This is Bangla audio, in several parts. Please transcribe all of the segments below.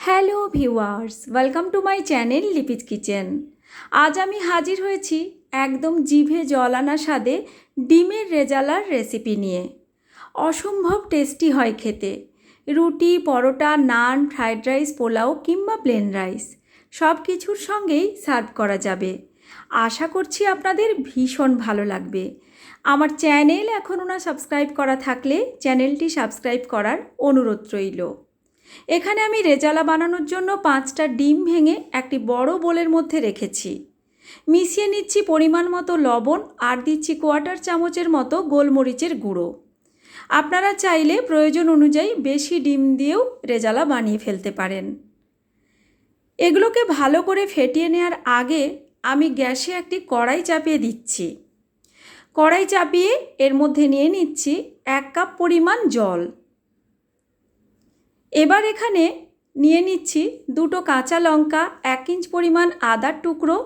Hello viewers, welcome to my channel Lipi's kitchen. আজ আমি হাজির হয়েছি একদম জিভে জল আনা স্বাদে ডিমের রেজালার রেসিপি নিয়ে। অসম্ভব টেস্টি হয় খেতে। রুটি, পরোটা, নান, ফ্রাইড রাইস, পোলাও কিংবা প্লেন রাইস সব কিছুর সঙ্গেই সার্ভ করা যাবে। আশা করছি আপনাদের ভীষণ ভালো লাগবে। আমার চ্যানেল এখনও না সাবস্ক্রাইব করা থাকলে চ্যানেলটি সাবস্ক্রাইব করার অনুরোধ রইল। এখানে আমি রেজালা বানানোর জন্য পাঁচটা ডিম ভেঙে একটি বড় বোলের মধ্যে রেখেছি। মিশিয়ে নিচ্ছি পরিমাণ মতো লবণ আর দিচ্ছি কোয়ার্টার চামচের মতো গোলমরিচের গুঁড়ো। আপনারা চাইলে প্রয়োজন অনুযায়ী বেশি ডিম দিয়েও রেজালা বানিয়ে ফেলতে পারেন। এগুলোকে ভালো করে ফেটিয়ে নেওয়ার আগে আমি গ্যাসে একটি কড়াই চাপিয়ে দিচ্ছি। কড়াই চাপিয়ে এর মধ্যে নিয়ে নিচ্ছি এক কাপ পরিমাণ জল। এবার এখানে নিয়ে নিচ্ছি দুটো কাঁচা লঙ্কা, এক ইঞ্চ পরিমাণ আদার টুকরো,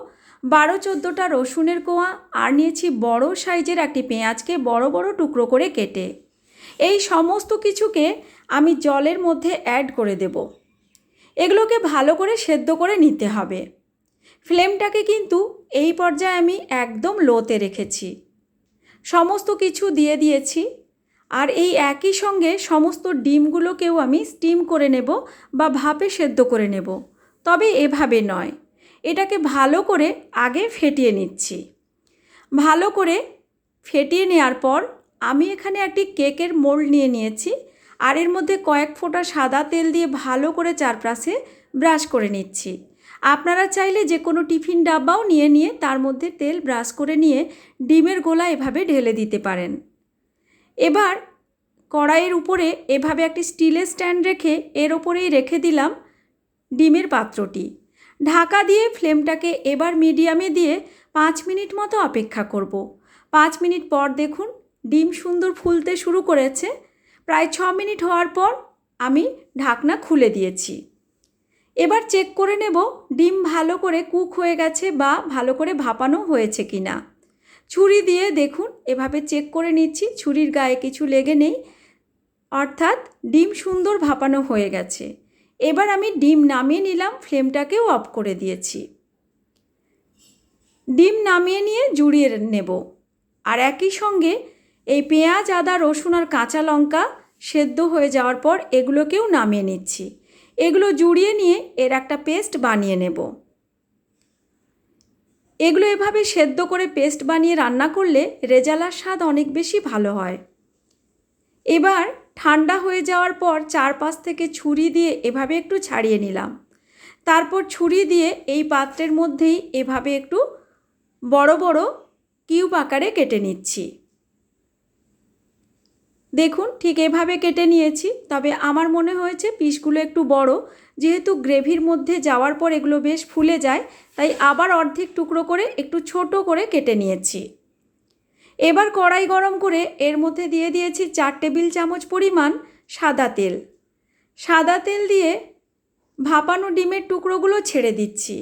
বারো চোদ্দোটা রসুনের কোয়া আর নিয়েছি বড় সাইজের একটি পেঁয়াজকে বড় বড় টুকরো করে কেটে। এই সমস্ত কিছুকে আমি জলের মধ্যে অ্যাড করে দেব। এগুলোকে ভালো করে সেদ্ধ করে নিতে হবে। ফ্লেমটাকে কিন্তু এই পর্যায়ে আমি একদম লোতে রেখেছি। সমস্ত কিছু দিয়ে দিয়েছি। আর এই একই সঙ্গে সমস্ত ডিমগুলোকেও আমি স্টিম করে নেব বা ভাপে সেদ্ধ করে নেব। তবে এভাবে নয়। এটাকে ভালো করে আগে ফেটিয়ে নিচ্ছি। ভালো করে ফেটিয়ে নেওয়ার পর আমি এখানে একটি কেকের মোল্ড নিয়ে নিয়েছি আর এর মধ্যে কয়েক ফোঁটা সাদা তেল দিয়ে ভালো করে চারপাশে ব্রাশ করে নিচ্ছি। আপনারা চাইলে যে কোনো টিফিন ডাব্বাও নিয়ে নিয়ে তার মধ্যে তেল ব্রাশ করে নিয়ে ডিমের গোলা এভাবে ঢেলে দিতে পারেন। এবার কড়াইয়ের উপরে এভাবে একটি স্টিলের স্ট্যান্ড রেখে এর ওপরেই রেখে দিলাম ডিমের পাত্রটি। ঢাকা দিয়ে ফ্লেমটাকে এবার মিডিয়ামে দিয়ে পাঁচ মিনিট মতো অপেক্ষা করব। পাঁচ মিনিট পর দেখুন ডিম সুন্দর ফুলতে শুরু করেছে। প্রায় ছ মিনিট হওয়ার পর আমি ঢাকনা খুলে দিয়েছি। এবার চেক করে নেব ডিম ভালো করে কুক হয়ে গেছে বা ভালো করে ভাপানো হয়েছে কি না ছুরি দিয়ে দেখুন, এভাবে চেক করে নিচ্ছি, ছুরির গায়ে কিছু লেগে নেই। অর্থাৎ ডিম সুন্দর ভাপানো হয়ে গেছে। এবার আমি ডিম নামিয়ে নিলাম, ফ্লেমটাকেও অফ করে দিয়েছি। ডিম নামিয়ে নিয়ে জুড়িয়ে নেব। আর একই সঙ্গে এই পেঁয়াজ, আদা, রসুন আর কাঁচা লঙ্কা সেদ্ধ হয়ে যাওয়ার পর এগুলোকেও নামিয়ে নিচ্ছি। এগুলো জুড়িয়ে নিয়ে এর একটা পেস্ট বানিয়ে নেব। এগুলো এভাবে সেদ্ধ করে পেস্ট বানিয়ে রান্না করলে রেজালার স্বাদ অনেক বেশি ভালো হয়। এবার ঠান্ডা হয়ে যাওয়ার পর চারপাশ থেকে ছুরি দিয়ে এভাবে একটু ছাড়িয়ে নিলাম। তারপর ছুরি দিয়ে এই পাত্রের মধ্যেই এভাবে একটু বড় বড় কিউব আকারে কেটে নিচ্ছি। দেখুন, ঠিক এভাবে কেটে নিয়েছি, তবে আমার মনে হয়েছে পিসগুলো একটু বড় যেহেতু গ্রেভির মধ্যে যাওয়ার পর এগুলো বেশ ফুলে যায়, তাই আবার অর্ধেক টুকরো করে একটু ছোট করে কেটে নিয়েছি। এবার কড়াই গরম করে এর মধ্যে দিয়ে দিয়েছি চার টেবিল চামচ পরিমাণ সাদা তেল। সাদা তেল দিয়ে ভাপানো ডিমের টুকরোগুলো ছেড়ে দিচ্ছি।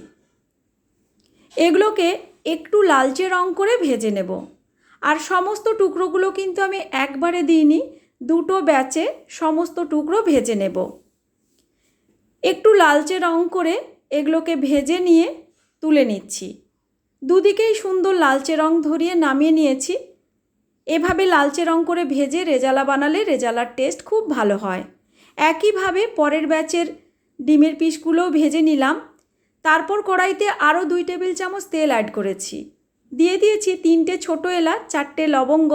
এগুলোকে একটু লালচে রং করে ভেজে নেব। আর সমস্ত টুকরোগুলো কিন্তু আমি একবারে দিইনি, দুটো ব্যাচে সমস্ত টুকরো ভেজে নেব। একটু লালচে রং করে এগুলোকে ভেজে নিয়ে তুলে নিচ্ছি। দুদিকেই সুন্দর লালচে রং ধরিয়ে নামিয়ে নিয়েছি। এভাবে লালচে রং করে ভেজে রেজালা বানালে রেজালার টেস্ট খুব ভালো হয়। একইভাবে পরের ব্যাচের ডিমের পিসগুলোও ভেজে নিলাম। তারপর কড়াইতে আরও দুই টেবিল চামচ তেল অ্যাড করেছি। দিয়ে দিয়েছি তিনটে ছোটো এলাচ, চারটে লবঙ্গ,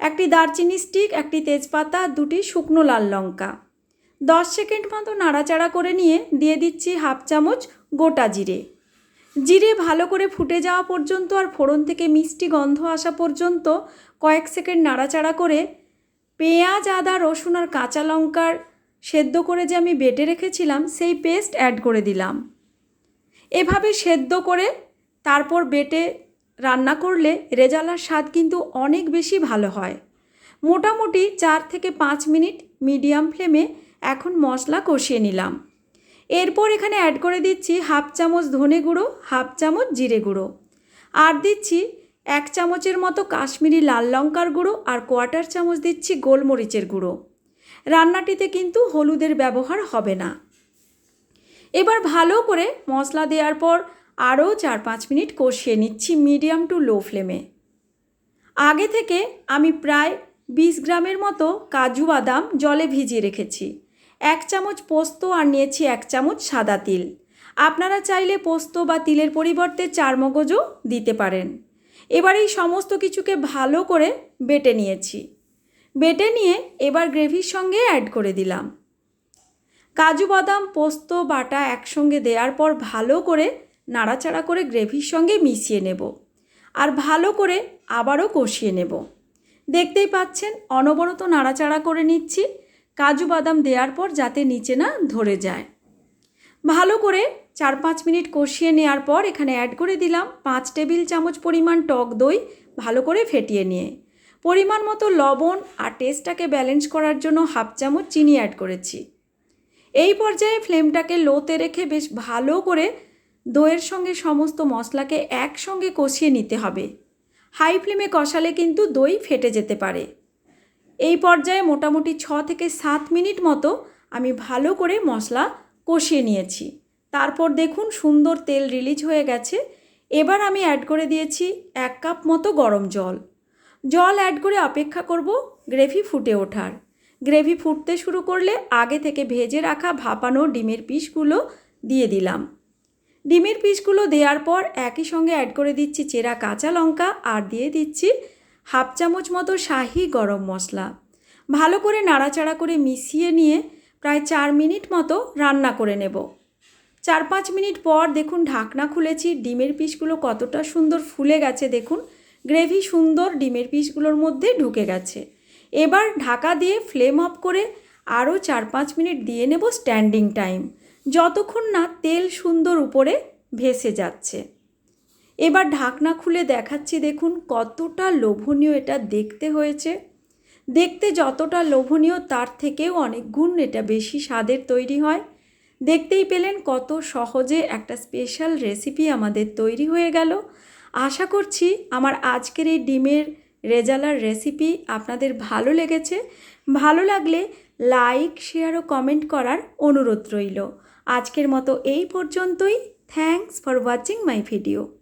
একটি দারচিনি স্টিক, একটি তেজপাতা, দুটি শুকনো লাল লঙ্কা। দশ সেকেন্ড মতো নাড়াচাড়া করে নিয়ে দিয়ে দিচ্ছি হাফ চামচ গোটা জিরে। জিরে ভালো করে ফুটে যাওয়া পর্যন্ত আর ফোড়ন থেকে মিষ্টি গন্ধ আসা পর্যন্ত কয়েক সেকেন্ড নাড়াচাড়া করে পেঁয়াজ, আদা, রসুন আর কাঁচা লঙ্কার সেদ্ধ করে যে আমি বেটে রেখেছিলাম, সেই পেস্ট অ্যাড করে দিলাম। এভাবে সেদ্ধ করে তারপর বেটে রান্না করলে রেজালার স্বাদ কিন্তু অনেক বেশি ভালো হয়। মোটামুটি চার থেকে পাঁচ মিনিট মিডিয়াম ফ্লেমে এখন মশলা কষিয়ে নিলাম। এরপর এখানে অ্যাড করে দিচ্ছি হাফ চামচ ধনে গুঁড়ো, হাফ চামচ জিরে গুঁড়ো। আর দিচ্ছি এক চামচের মতো কাশ্মীরি লাল লঙ্কার গুঁড়ো আর কোয়ার্টার চামচ দিচ্ছি গোলমরিচের গুঁড়ো। রান্নাটিতে কিন্তু হলুদের ব্যবহার হবে না। এবার ভালো করে মশলা দেওয়ার পর আরও চার পাঁচ মিনিট কষিয়ে নিচ্ছি মিডিয়াম টু লো ফ্লেমে। আগে থেকে আমি প্রায় বিশ গ্রামের মতো কাজু বাদাম জলে ভিজিয়ে রেখেছি। এক চামচ পোস্ত আর নিয়েছি এক চামচ সাদা তিল। আপনারা চাইলে পোস্ত বা তিলের পরিবর্তে চার মগজও দিতে পারেন। এবার এই সমস্ত কিছুকে ভালো করে বেটে নিয়েছি। বেটে নিয়ে এবার গ্রেভির সঙ্গে অ্যাড করে দিলাম। কাজু বাদাম, পোস্ত, বাটা একসঙ্গে দেওয়ার পর ভালো করে নাড়াচাড়া করে গ্রেভির সঙ্গে মিশিয়ে নেব। আর ভালো করে আবারও কষিয়ে নেব। দেখতেই পাচ্ছেন, অনবরত নাড়াচাড়া করে নিচ্ছি। কাজু বাদাম দেওয়ার পর যাতে নিচে না ধরে যায়। ভালো করে চার পাঁচ মিনিট কষিয়ে নেওয়ার পর এখানে অ্যাড করে দিলাম পাঁচ টেবিল চামচ পরিমাণ টক দই ভালো করে ফেটিয়ে নিয়ে। পরিমাণ মতো লবণ আর টেস্টটাকে ব্যালেন্স করার জন্য হাফ চামচ চিনি অ্যাড করেছি। এই পর্যায়ে ফ্লেমটাকে লোতে রেখে বেশ ভালো করে দইয়ের সঙ্গে সমস্ত মশলাকে একসঙ্গে কষিয়ে নিতে হবে। হাই ফ্লেমে কষালে কিন্তু দই ফেটে যেতে পারে। এই পর্যায়ে মোটামুটি ছ থেকে সাত মিনিট মতো আমি ভালো করে মশলা কষিয়ে নিয়েছি। তারপর দেখুন সুন্দর তেল রিলিজ হয়ে গেছে। এবার আমি অ্যাড করে দিয়েছি এক কাপ মতো গরম জল। জল অ্যাড করে অপেক্ষা করব গ্রেভি ফুটে ওঠার। গ্রেভি ফুটতে শুরু করলে আগে থেকে ভেজে রাখা ভাপানো ডিমের পিসগুলো দিয়ে দিলাম। ডিমের পিসগুলো দেওয়ার পর একই সঙ্গে অ্যাড করে দিচ্ছি চেরা কাঁচা লঙ্কা আর দিয়ে দিচ্ছি হাফ চামচ মতো শাহি গরম মশলা। ভালো করে নাড়াচাড়া করে মিশিয়ে নিয়ে প্রায় চার মিনিট মতো রান্না করে নেব। চার পাঁচ মিনিট পর দেখুন ঢাকনা খুলেছি, ডিমের পিসগুলো কতটা সুন্দর ফুলে গেছে দেখুন। গ্রেভি সুন্দর ডিমের পিসগুলোর মধ্যে ঢুকে গেছে। এবার ঢাকা দিয়ে ফ্লেম অফ করে আরও চার পাঁচ মিনিট দিয়ে নেব স্ট্যান্ডিং টাইম। যতক্ষণ না তেল সুন্দর উপরে ভেসে যাচ্ছে। এবার ঢাকনা খুলে দেখাচ্ছি দেখুন কতটা লোভনীয় এটা দেখতে হয়েছে। দেখতে যতটা লোভনীয় তার থেকেও অনেক গুণ এটা বেশি স্বাদের তৈরি হয়। দেখতেই পেলেন কত সহজে একটা স্পেশাল রেসিপি আমাদের তৈরি হয়ে গেল। আশা করছি আমার আজকের এই ডিমের রেজালার রেসিপি আপনাদের ভালো লেগেছে। ভালো লাগলে লাইক, শেয়ার ও কমেন্ট করার অনুরোধ রইল। আজকের মতো এই পর্যন্তই। Thanks for watching my video.